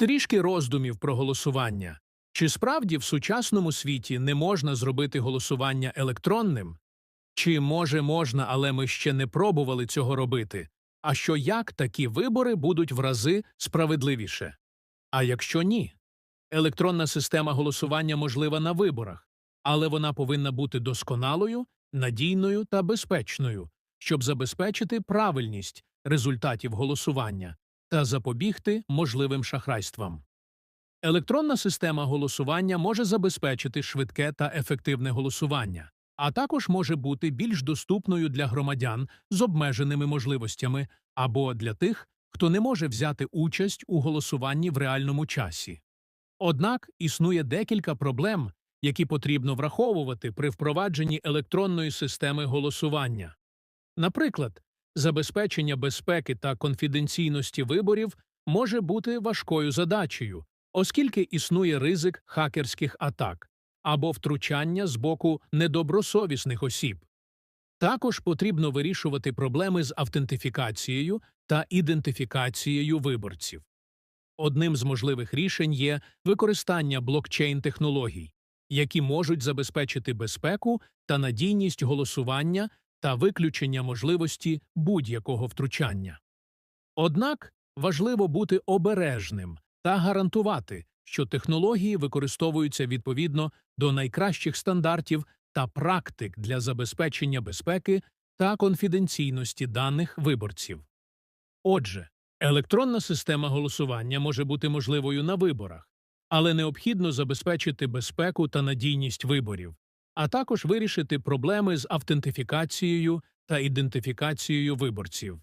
Трішки роздумів про голосування. Чи справді в сучасному світі не можна зробити голосування електронним? Чи може можна, але ми ще не пробували цього робити? А що як такі вибори будуть в рази справедливіше? А якщо ні? Електронна система голосування можлива на виборах, але вона повинна бути досконалою, надійною та безпечною, щоб забезпечити правильність результатів голосування та запобігти можливим шахрайствам. Електронна система голосування може забезпечити швидке та ефективне голосування, а також може бути більш доступною для громадян з обмеженими можливостями або для тих, хто не може взяти участь у голосуванні в реальному часі. Однак існує декілька проблем, які потрібно враховувати при впровадженні електронної системи голосування. Наприклад, забезпечення безпеки та конфіденційності виборів може бути важкою задачею, оскільки існує ризик хакерських атак або втручання з боку недобросовісних осіб. Також потрібно вирішувати проблеми з автентифікацією та ідентифікацією виборців. Одним з можливих рішень є використання блокчейн-технологій, які можуть забезпечити безпеку та надійність голосування та виключення можливості будь-якого втручання. Однак важливо бути обережним та гарантувати, що технології використовуються відповідно до найкращих стандартів та практик для забезпечення безпеки та конфіденційності даних виборців. Отже, електронна система голосування може бути можливою на виборах, але необхідно забезпечити безпеку та надійність виборів, а також вирішити проблеми з автентифікацією та ідентифікацією виборців.